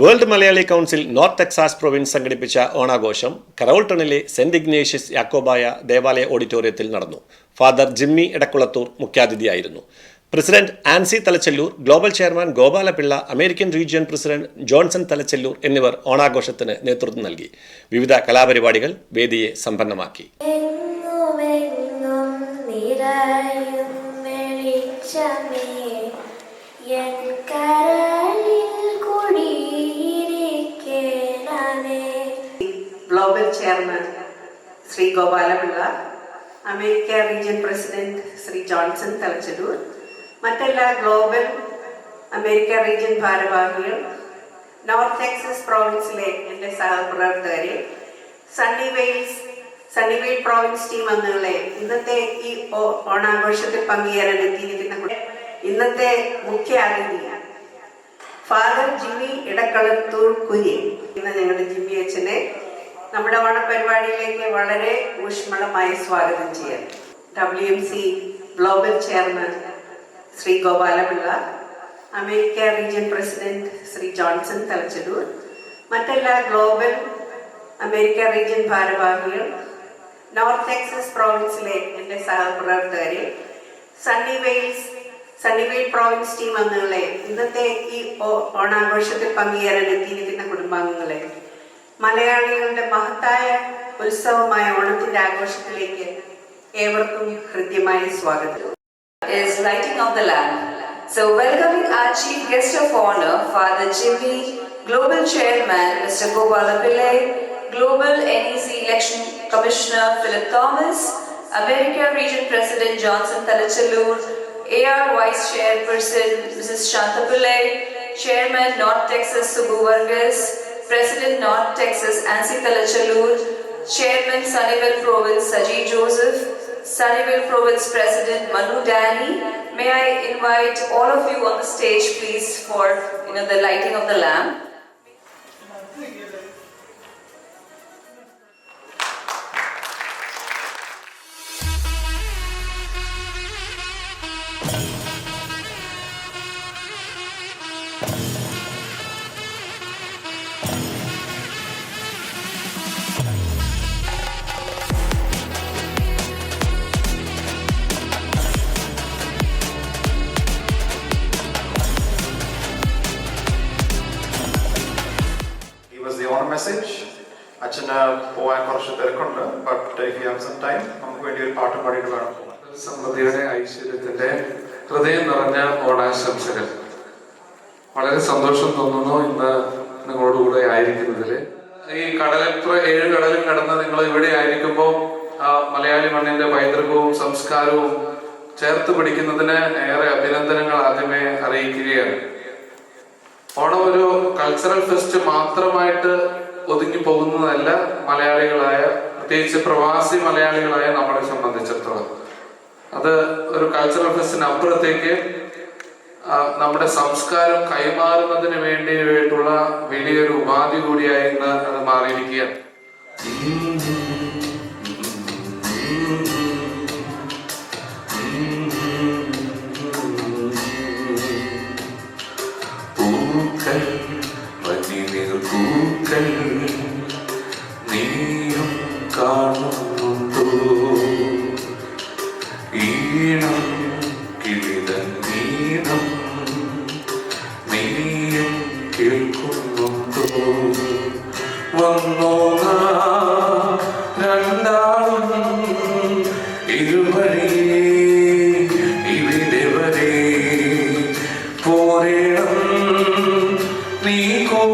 World Malayali council north Texas province സംഘടിപ്പിച്ച ഓണാഘോഷം കരോൾട്ടണിലെ സെന്റ് ഇഗ്നേഷ്യസ് യാക്കോബായ ദേവാലയ ഓഡിറ്റോറിയത്തിൽ നടന്നു. Father Jimmy Edakkulathur മുഖ്യാതിഥിയായിരുന്നു. President Ancy Thalachelloor global chairman Gopalapillai American region president Johnson Thalachelloor എന്നിവർ ഓണാഘോഷത്തിന് നേതൃത്വം നൽകി. വിവിധ കലാപരിപാടികൾ വേദിയെ സമ്പന്നമാക്കി. Yeah. Global chairman Shri Gopalapillai America region president Shri Johnson Thalachadoor മറ്റെല്ലാ ഗ്ലോബൽ അമേരിക്ക റീജിയൻ ഭാരവാഹികൾ നോർത്ത് ടെക്സസ് പ്രോവിൻസിലെ എന്റെ സഹപ്രവർത്തകരെ സണ്ണി വെയിൽസ് സണ്ണി വെയിൽ പ്രോവിൻസ് ടീം അംഗങ്ങളെ ഇന്നത്തെ ഈ ഓണാഘോഷത്തിൽ പങ്കുചേരാൻ എത്തിയിരിക്കുന്ന ഇന്നത്തെ മുഖ്യ അതിഥിയാണ് ഫാദർ ജിമ്മി ഇടക്കളത്തൂർ കുര്യൻ ഇന്ന് ഞങ്ങളുടെ ജിമ്മി അച്ഛനെ നമ്മുടെ ഓണപരിപാടിയിലേക്ക് വളരെ ഊഷ്മളമായി സ്വാഗതം ചെയ്യാം. W M C global chairman Shri Gopalapillai America region president Shri Johnson Thalachaloor മറ്റെല്ലാ ഗ്ലോബൽ അമേരിക്ക റീജിയൻ ഭാരവാഹികൾ നോർത്ത് ടെക്സസ് പ്രോവിൻസിലെ എന്റെ സഹപ്രവർത്തകരെ സണ്ണി വെയിൽസ് സണ്ണി വെയിൽ പ്രോവിൻസ് ടീം അംഗങ്ങളെ ഇന്നത്തെ ഈ ഓണാഘോഷത്തിൽ പങ്കുചേരാൻ എത്തിയിരിക്കുന്ന കുടുംബാംഗങ്ങളെ മലയാളികളുടെ മഹത്തായ ഉത്സവമായ ഓണത്തിന്റെ ആഘോഷത്തിലേക്ക് ഏവർക്കും ഹൃദ്യമായ സ്വാഗതം lighting of the lamp. So welcoming our chief guest of honor, Father Jimmy, Global Chairman Mr. Gopala Pillai, Global NEC Election Commissioner Philip Thomas, America Region President Johnson Talachallur, AR Vice Chairperson Mrs. Shanta Pillai, Chairman North Texas Subbu Vargas, President North Texas Ansi Talachallur, Chairman Sunnyvale Province Saji Joseph, Sunnyvale Province President Manu Dani. May I invite all of you on the stage, please, for you know the lighting of the lamp. Have some time നമുക്ക് വേണ്ടി ഒരു പാട്ട് പാടിയിട്ട് വേണം സമൃദ്ധിയുടെ ഐശ്വര്യത്തിന്റെ ഹൃദയം നിറഞ്ഞ ഓണാശംസകൾ. വളരെ സന്തോഷം തോന്നുന്നു ഇന്ന് നിങ്ങളോടുകൂടെ ആയിരിക്കുന്നതിൽ ഈ കടലത്ര ഏഴ് കടലും കടന്ന് നിങ്ങൾ ഇവിടെ ആയിരിക്കുമ്പോൾ ആ മലയാളി മണ്ണിന്റെ പൈതൃകവും സംസ്കാരവും ചേർത്ത് പിടിക്കുന്നതിന് ഏറെ അഭിനന്ദനങ്ങൾ ആദ്യമേ അറിയിക്കുകയാണ്. ഓണം ഒരു കൾച്ചറൽ ഫെസ്റ്റ് മാത്രമായിട്ട് ഒതുങ്ങി പോകുന്നതല്ല മലയാളികളായ പ്രത്യേകിച്ച് പ്രവാസി മലയാളികളായ നമ്മളെ സംബന്ധിച്ചിടത്തോളം. അത് ഒരു കൾച്ചറൽ ഫെസ്റ്റിന് അപ്പുറത്തേക്ക് നമ്മുടെ സംസ്കാരം കൈമാറുന്നതിന് വേണ്ടിയിട്ടുള്ള വലിയൊരു ഉപാധി കൂടിയായി ഇന്ന് അത് മാറിയിരിക്കുകയാണ്. പൂക്കൾ പൂക്കൾ.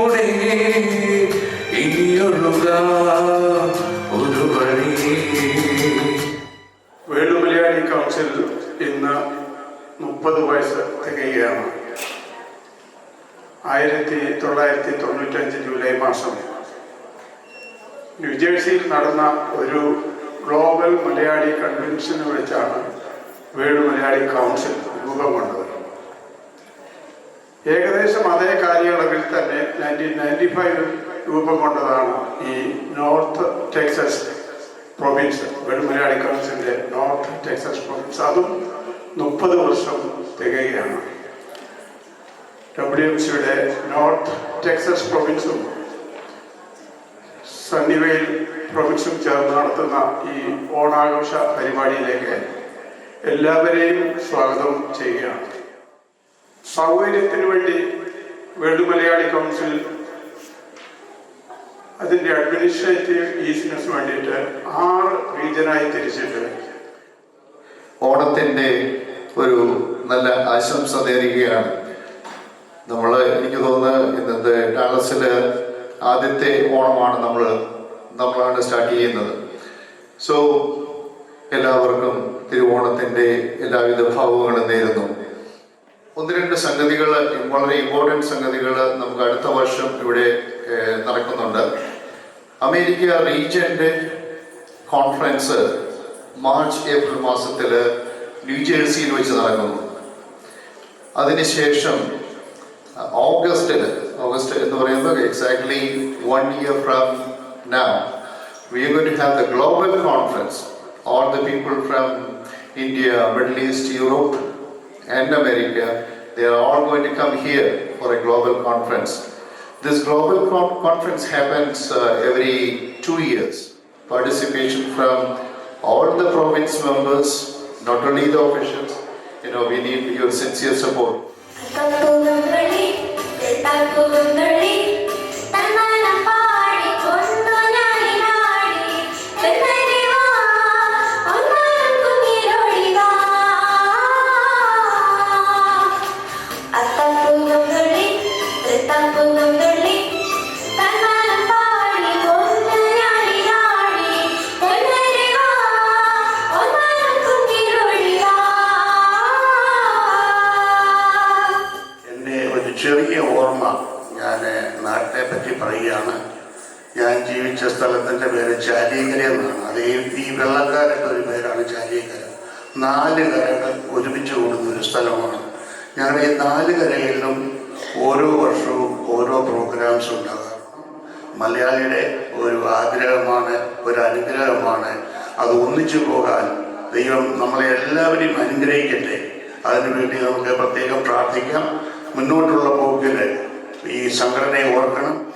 കൂടെ ഇനിയൊഴുക ഒരു വഴി. വേൾഡ് മലയാളി കൗൺസിൽ ഇന്ന് മുപ്പത് വയസ്സ് തികയുകയാണ്. ആയിരത്തി തൊള്ളായിരത്തി തൊണ്ണൂറ്റഞ്ച് ജൂലൈ മാസം ന്യൂജേഴ്സിയിൽ നടന്ന ഒരു ഗ്ലോബൽ മലയാളി കൺവെൻഷന് വെച്ചാണ് വേൾഡ് മലയാളി കൗൺസിൽ രൂപം കൊണ്ടത്. ഏകദേശം അതേ കാലയളവിൽ തന്നെ നയന്റീൻ നയന്റി ഫൈവിൽ രൂപം കൊണ്ടതാണ് ഈ നോർത്ത് ടെക്സസ് പ്രൊവിൻസ് വെളുമലയാളി കൗൺസിലിന്റെ നോർത്ത് ടെക്സസ് പ്രൊവിൻസ്. അതും മുപ്പത് വർഷം തികയുകയാണ്. ഡബ്ല്യു എം സിയുടെ നോർത്ത് ടെക്സസ് പ്രൊവിൻസും സണ്ണിവെയിൽ പ്രൊവിൻസും ചേർന്ന് നടത്തുന്ന ഈ ഓണാഘോഷ പരിപാടിയിലേക്ക് എല്ലാവരെയും സ്വാഗതം ചെയ്യുകയാണ്. സൗകര്യത്തിന് വേണ്ടി വേൾഡ് മലയാളി കൗൺസിൽ അതിന്റെ അഡ്മിനിസ്ട്രേറ്റീവ് ഈസിനസ് വേണ്ടിയിട്ട് ആറ് റീജനായി തിരിച്ചിട്ടുണ്ട്. ഓണത്തിന്റെ ഒരു നല്ല ആശംസ നേരുകയാണ്. നമ്മൾ എനിക്ക് തോന്നുന്നത് ഇന്നത്തെ ഡാലസിൽ ആദ്യത്തെ ഓണമാണ് നമ്മൾ നമ്മളാണ് സ്റ്റാർട്ട് ചെയ്യുന്നത്. സോ എല്ലാവർക്കും തിരുവോണത്തിന്റെ എല്ലാവിധ ഭാവങ്ങളും നേരുന്നു. സംഗതികൾ വളരെ ഇമ്പോർട്ടന്റ് സംഗതികൾ നമുക്ക് അടുത്ത വർഷം ഇവിടെ നടക്കുന്നുണ്ട്. അമേരിക്ക റീജിയന്റെ കോൺഫറൻസ് മാർച്ച് ഏപ്രിൽ മാസത്തിൽ ന്യൂജേഴ്സിയിൽ വെച്ച് നടക്കുന്നു. അതിനുശേഷം ഓഗസ്റ്റിൽ ഓഗസ്റ്റ് എന്ന് പറയുന്നത് exactly one year from now we go to have the global conference all the people from India Middle East Europe and america they are all going to come here for a global conference. This global con- conference happens uh, every two years. Participation from all the province members not only the officials. You know we need your sincere support വെള്ളക്കാരുടെ ഒരു പേരാണ് ചാലിയക്കര നാല് കരകൾ ഒരുമിച്ച് കൂടുന്ന ഒരു സ്ഥലമാണ്. ഞങ്ങൾ ഈ നാല് കരകളിലും ഓരോ വർഷവും ഓരോ പ്രോഗ്രാംസ് ഉണ്ടാകാറുണ്ട്. മലയാളിയുടെ ഒരു ആഗ്രഹമാണ് ഒരു അനുഗ്രഹമാണ്. അത് ഒന്നിച്ചു പോകാൻ ദൈവം നമ്മളെ എല്ലാവരെയും അനുഗ്രഹിക്കട്ടെ. അതിനുവേണ്ടി നമുക്ക് പ്രത്യേകം പ്രാർത്ഥിക്കാം. മുന്നോട്ടുള്ള പോക്കിൽ ഈ സംഘടനയെ ഓർക്കണം.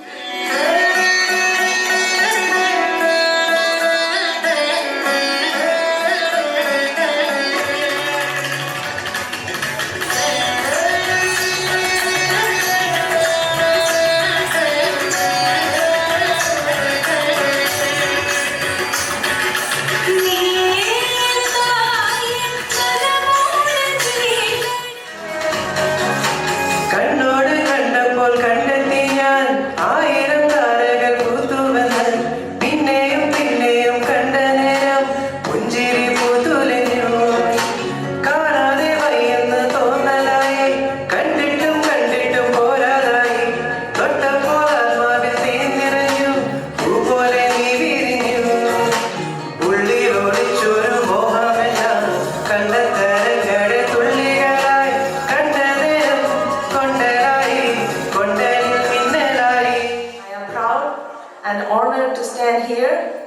Honored to stand here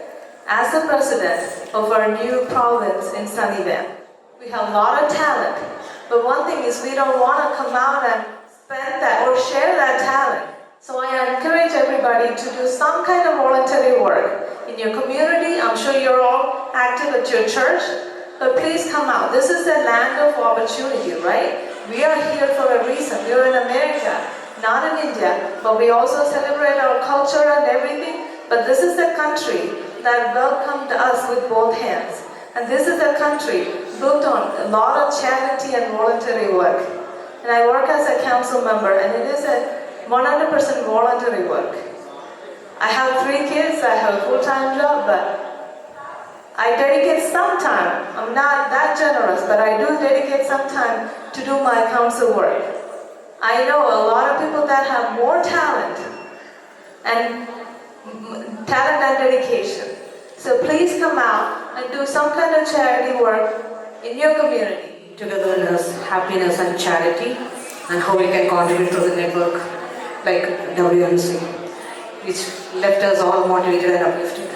as the president of our new province in Sunnyvale. We have a lot of talent, but one thing is we don't want to come out and spend that or share that talent. So I encourage everybody to do some kind of voluntary work in your community. I'm sure you're all active at your church, but please come out. This is the land of opportunity, right? We are here for a reason. We are in America, not in India, but we also celebrate our culture and everything. But this is the country that welcomed us with both hands. And this is a country built on a lot of charity and voluntary work. And I work as a council member, and it is a 100% voluntary work. I have three kids, I have a full time job, but I dedicate some time. I'm not that generous, but I do dedicate some time to do my council work. I know a lot of people that have more talent and talent and dedication. So please come out and do some kind of charity work in your community. Togetherness, happiness and charity and how we can contribute to the network like WMC, which left us all motivated and uplifted.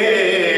Deus.